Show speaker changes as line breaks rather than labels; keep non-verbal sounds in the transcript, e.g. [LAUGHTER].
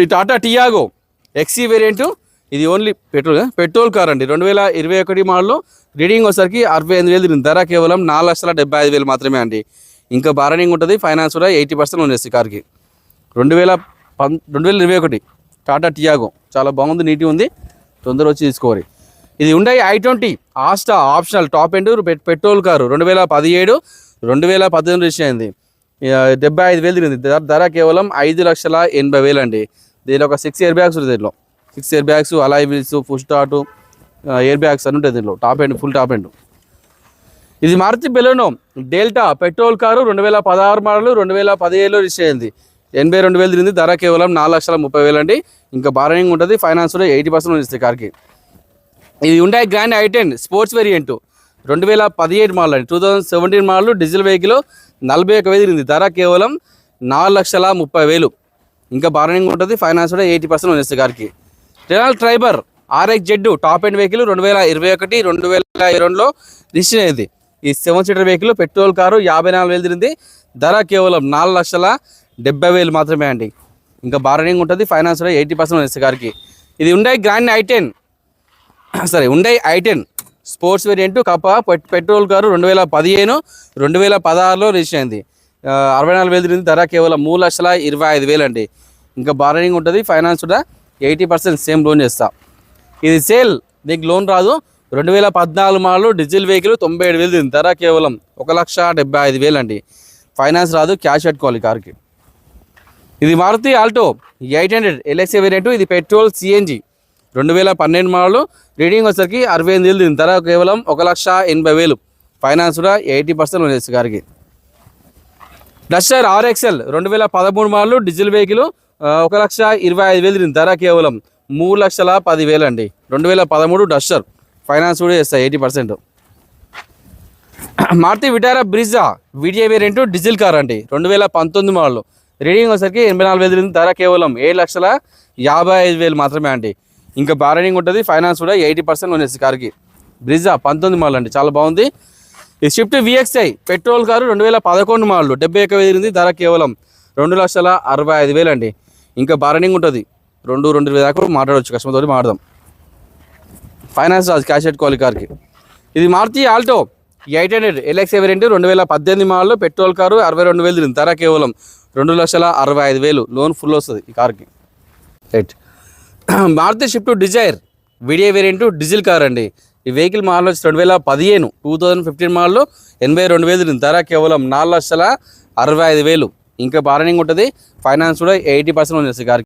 ఈ Tata Tiago XE variant ఇది only petrol petrol car అండి. రెండు వేల ఇరవై ఒకటి మోడల్లో రీడింగ్ వచ్చేసరికి అరవై ఎనిమిది వేలు ధర కేవలం నాలుగు లక్షల డెబ్బై ఐదు వేలు మాత్రమే అండి. ఇంకా బారనింగ్ ఉంటుంది. ఫైనాన్స్ కూడా ఎయిటీ పర్సెంట్ ఉంది కార్కి. రెండు వేల పం రెండు వేల ఇరవై ఒకటి టాటా టియాగో. చాలా బాగుంది నీట్గా ఉంది. తొందర వచ్చి తీసుకోవాలి. ఇది ఉండే I twenty Asta optional top end petrol car. రెండు వేల పదిహేడు రెండు వేల పద్దెనిమిది రిజిస్టర్ అయింది. డెబ్బై ఐదు వేలు తిరిగింది. ధర- కేవలం ఐదు లక్షల ఎనభై వేలు అండి దీనిలో ఒక సిక్స్ ఇయర్ బ్యాగ్స్ ఉంటాయి దీంట్లో six air bags alloy wheels full start air bags అని ఉంటాయి దీంట్లో top end full top end ఇది Maruti Baleno. Delta petrol car రెండు వేల పదహారు మోడల్ రెండు వేల పదిహేడులో రిజిస్టర్ అయింది. ఎనభై రెండు వేలు తిరిగింది. ధర కేవలం నాలుగు లక్షల ముప్పై వేలు అండి ఇంకా బార్గెనింగ్ ఉంటుంది. ఫైనాన్స్ కూడా ఎయిటీ పర్సెంట్ ఇస్తుంది కార్కి. ఇది ఉండే grand I ten sports variant రెండు వేల పదిహేడు మోడల్ అండి two thousand seventeen model diesel vehicle నలభై ఒక వేలు ధర కేవలం నాలుగు లక్షల ముప్పై వేలు. ఇంకా బార్గెనింగ్ ఉంటుంది ఫైనాన్స్ కూడా ఎయిటీ పర్సెంట్ ఇస్తుంది కార్కి Renault Triber RX Z top end vehicle రెండు వేల ఇరవై ఒకటి రెండు వేల ఇరవై రెండులో రిజిస్టర్ అయింది. ఈ seven seater vehicle petrol car యాభై నాలుగు వేలు తిరిగింది. ధర కేవలం నాలుగు లక్షల డెబ్బై వేలు మాత్రమే అండి. ఇంకా బార్గెనింగ్ ఉంటుంది ఫైనాన్స్ కూడా ఎయిటీ పర్సెంట్ ఇస్తుంది కార్కి ఇది ఉండే గ్రాండ్ ఐ టెన్ సరే ఉండే ఐ టెన్ స్పోర్ట్స్ వేరియంట్ కప్ప పెట్రోల్ కారు రెండు వేల పదిహేను రెండు వేల పదహారులో రిజిస్టర్ అయింది. అరవై నాలుగు వేలు తిరిగింది. ధర కేవలం మూడు లక్షల ఇరవై ఐదు వేలు అండి ఇంకా బార్గెనింగ్ ఉంటుంది. ఫైనాన్స్ కూడా ఎయిటీ పర్సెంట్ సేమ్ లోన్ చేస్తా. ఇది సేల్ దీనికి లోన్ రాదు. రెండు వేల పద్నాలుగు మోడల్ డీజిల్ వెహికల్ తొంభై ఏడు వేలు తిరిగింది. ధర కేవలం ఒక లక్ష డెబ్బై ఐదు వేలు అండి ఫైనాన్స్ రాదు. క్యాష్ పెట్టుకోవాలి కార్కి. ఇది Maruti Alto eight hundred LXI variant. ఇది పెట్రోల్ సిఎన్జి రెండు వేల పన్నెండు మోడల్ రీడింగ్ వచ్చరికి అరవై ఎనిమిది వేలు దీని ధర కేవలం ఒక లక్ష ఎనభై వేలు. ఫైనాన్స్ కూడా ఎయిటీ పర్సెంట్ ఉండేసి గారికి. డస్టర్ ఆర్ఎక్స్ఎల్ రెండు వేల పదమూడు మోడల్ డీజిల్ వెహికల్ ఒక లక్ష ఇరవై ఐదు వేలు దీని ధర కేవలం మూడు లక్షల పదివేలు అండి. రెండు వేల పదమూడు డస్టర్ ఫైనాన్స్ కూడా చేస్తాయి eighty percent. Maruti Vitara Brezza video variant diesel car అండి. రెండు వేల పంతొమ్మిది మోడల్. రీడింగ్ వచ్చరికి ఎనభై నాలుగు వేలు ధర కేవలం ఏడు లక్షల యాభై ఐదు వేలు మాత్రమే అండి. ఇంకా బార్గెనింగ్ ఉంటుంది ఫైనాన్స్ కూడా ఎయిటీ పర్సెంట్ ఉన్నది కార్కి. బ్రిజా పంతొమ్మిది మోడల్ అండి చాలా బాగుంది. ఈ స్విఫ్ట్ విఎక్స్ఐ పెట్రోల్ కారు రెండు వేల పదకొండు మోడల్ డెబ్బై ఒక వేలు ధర కేవలం రెండు లక్షల అరవై ఐదు వేలు అండి. ఇంకా బార్గెనింగ్ ఉంటుంది రెండు రెండు వేల దాకా మాట్లాడవచ్చు కస్టమర్ తోటి మాట్లాడదాం. ఫైనాన్స్ రాజు క్యాష్ పెట్టుకోవాలి కార్కి. ఇది Maruti Alto eight hundred LX variant రెండు వేల పద్దెనిమిది మోడల్ పెట్రోల్ కారు అరవై రెండు వేలు తిరిగింది ధర కేవలం రెండు లక్షల అరవై ఐదు వేలు లోన్ ఫుల్ వస్తుంది ఈ కార్కి. Right [CLEARS THROAT] Maruti Swift Dzire video variant diesel car అండి. ఈ వెహికల్ మోడల్ వచ్చి రెండు వేల పదిహేను టూ థౌజండ్ ఫిఫ్టీన్ మోడల్ ఎనభై రెండు వేలు ధర కేవలం నాలుగు లక్షల అరవై ఐదు వేలు. ఇంకా బారనింగ్ ఉంటుంది ఫైనాన్స్ కూడా ఎయిటీ పర్సెంట్ ఉంది కార్కి